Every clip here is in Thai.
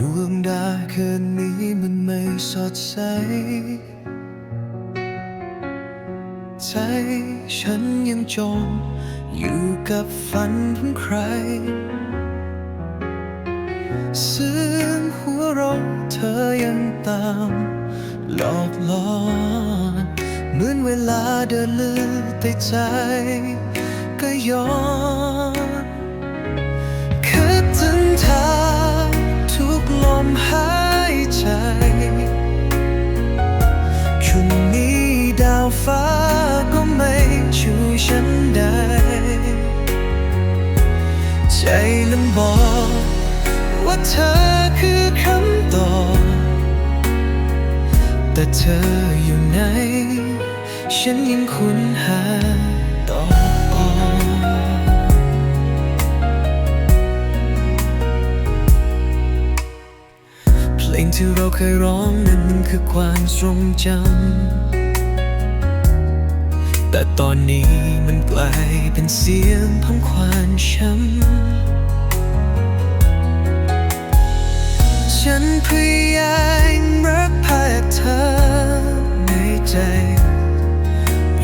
ดวงดาคืนนี้มันไม่สดใส ใจฉันยังจมอยู่กับฝันของใครเสียงหัวเราะเธอยังตามหลอกหลอนเหมือนเวลาเดินลือนแต่ใจก็ย้อนาวฟ้าก็ไม่ช่วยฉันได้ ใจนั้นบอกว่าเธอคือคำตอบแต่เธออยู่ไหน ฉันยังคุ้นหาต่อเพลงที่เราเคยร้องนั้นมันคือความทรงจำ แต่ตอนนี้มันกลายเป็นเสียงพังควานช้ำฉันพยายามรักภาเธอในใจ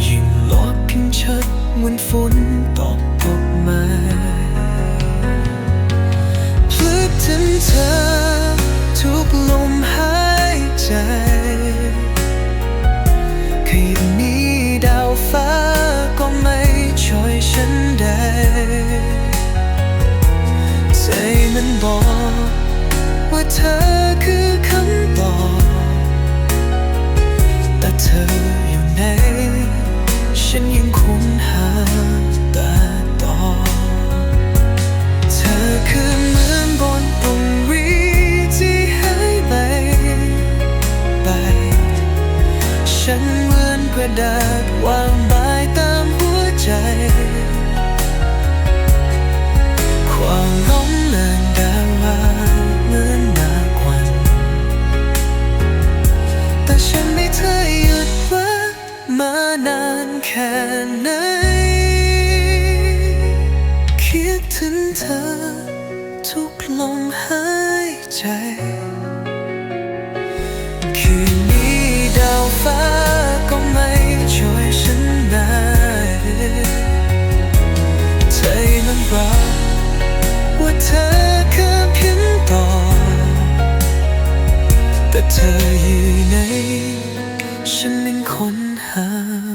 ยิ่งลบพิมพ์ชัดเหมือนฝนตกตกมาพลึกถึงเธอ ดาษวางใบตามหัวใจ ความล้มเลินดาราเหมือนนาควันแต่ฉันไม่เคยหยุดรักมานานแค่ไหน คิดถึงเธอทุกลมหายใจ her.